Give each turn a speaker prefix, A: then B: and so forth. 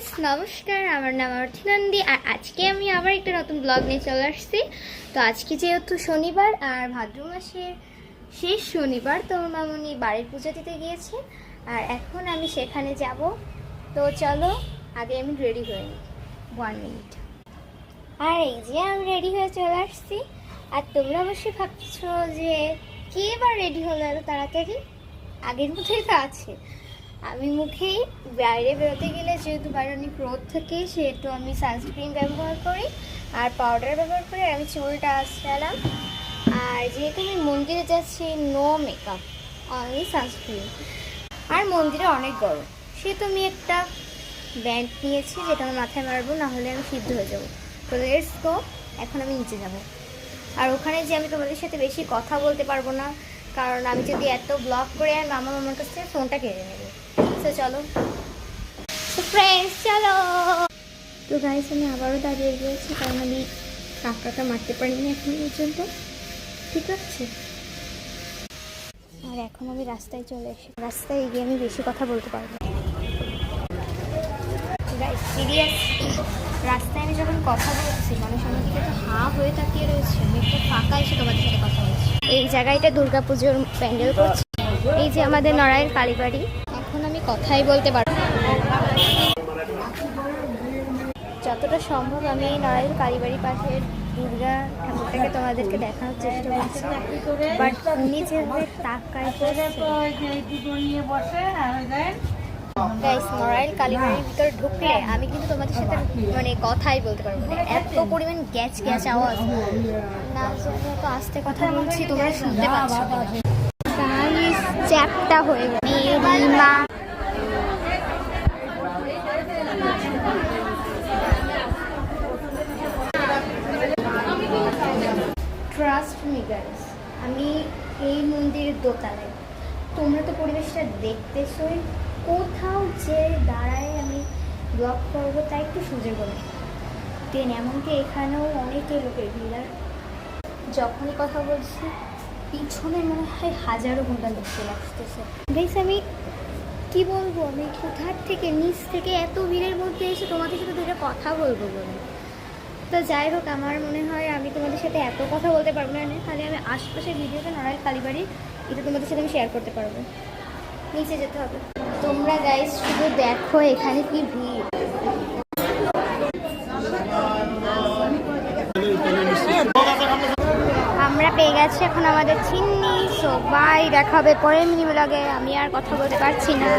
A: Guys, নমস্কার, আমার নাম অর্থনন্দী। আর আজকে আমি আবার একটা নতুন ব্লগ নিয়ে চলে আসছি। তো আজকে যেহেতু শনিবার আর ভাদ্র মাসের শেষ শনিবার, তো মামুনি বাড়ির পুজো দিতে গিয়েছে। আর এখন আমি সেখানে যাব। তো চলো, আগে আমি রেডি হয়ে নিই। ওয়ান মিনিট আর এই যে আমি রেডি হয়ে চলে আসছি। আর তোমরা অবশ্যই ভাবছ যে কে এবার রেডি হলো এত তাড়াতাড়ি? আগের মতোই তো আছে। আমি মুখেই বাইরে বেরোতে গেলে যেহেতু বাইরে অনেক রোদ থাকে, সেহেতু আমি সানস্ক্রিন ব্যবহার করি আর পাউডার ব্যবহার করি আমি চুলটা আসলাম আর যেহেতু আমি মন্দিরে যাচ্ছি নো মেকআপ অনলি সানস্ক্রিন আর মন্দিরে অনেক গরম। সেহেতু আমি একটা ব্যান্ড নিয়েছি যেটা আমার মাথায় মারবো না হলে আমি সিদ্ধ হয়ে যাব। তো লেটস গো এখন আমি নিচে যাব। আর ওখানে যে আমি তোমাদের সাথে বেশি কথা বলতে পারব না কারণ আমি যদি এত ব্লগ করে আর মামা মামার কাছ থেকে ফোনটা কেড়ে নেব। সো চলো। ফ্রেন্ডস চলো। তো গাইস আমি আবারও দাঁড়িয়ে গিয়েছি কারণ আমি কাঁকড়াটা মারতে পারিনি এখন পর্যন্ত। ঠিক আছে? আর এখন আমি রাস্তায় চলে এসে রাস্তায় গিয়ে আমি বেশি কথা বলতে পারব সিরিয়াস রাস্তায় আমি যখন কথা বলছি, মানুষ আমার দিকে তো হা হয়ে তাকিয়ে রয়েছে, আমি একটু ফাঁকা এসে তোমাদের সাথে কথা বলছি। এই জায়গাটা দুর্গা পুজোর প্যান্ডেল করছে। এই যে আমাদের নড়াইয়ের কালীবাড়ি। এখন আমি কথাই বলতে পারব। যতটা সম্ভব আমি এই নড়াইয়ের কালীবাড়ি পাশের দুর্গা ঠাকুরটাকে তোমাদেরকে দেখানোর চেষ্টা করছি। বাট উনি যেভাবে তাকায় গাইস কালীবাড়ির ভিতরে ঢুকলে আমি কিন্তু তোমাদের সাথে মানে কথাই বলতে পারব না। এত পরিমাণ গ্যাচ আওয়াজ। না তো কথা বলছি শুনতে হয়ে ট্রাস্ট আমি এই মন্দিরের দোতলায়। তোমরা তো পরিবেশটা দেখতেছই। কোথাও যে দাঁড়ায় আমি ব্লগ করব তাই একটু সুযোগ হলো। ট্রেন এমনকি এখানেও অনেকে লোকের ভিড়, আর যখনই কথা বলছি, পিছনে মনে হয় হাজারো ঘণ্টা লোক চলে আসতেছে। গাইস আমি কি বলব? আমি কোথার থেকে, নিচ থেকে এত ভিড়ের মধ্যে এসে তোমাদের সাথে দুটো কথা বলব বলে। তো যাই হোক, আমার মনে হয় আমি তোমাদের সাথে এত কথা বলতে পারব না তাহলে আমি আশপাশের ভিডিওতে নড়াইল কালীবাড়ি, এটা তোমাদের সাথে আমি শেয়ার করতে পারব। নিচে যেতে হবে। তোমরা গাইস শুধু দেখো এখানে কি ভিড়। আমরা পেয়ে গেছি এখন আমাদের চিন্নি সো বাই দেখা হবে পরের মিনি আমি আর কথা বলতে পারছি না।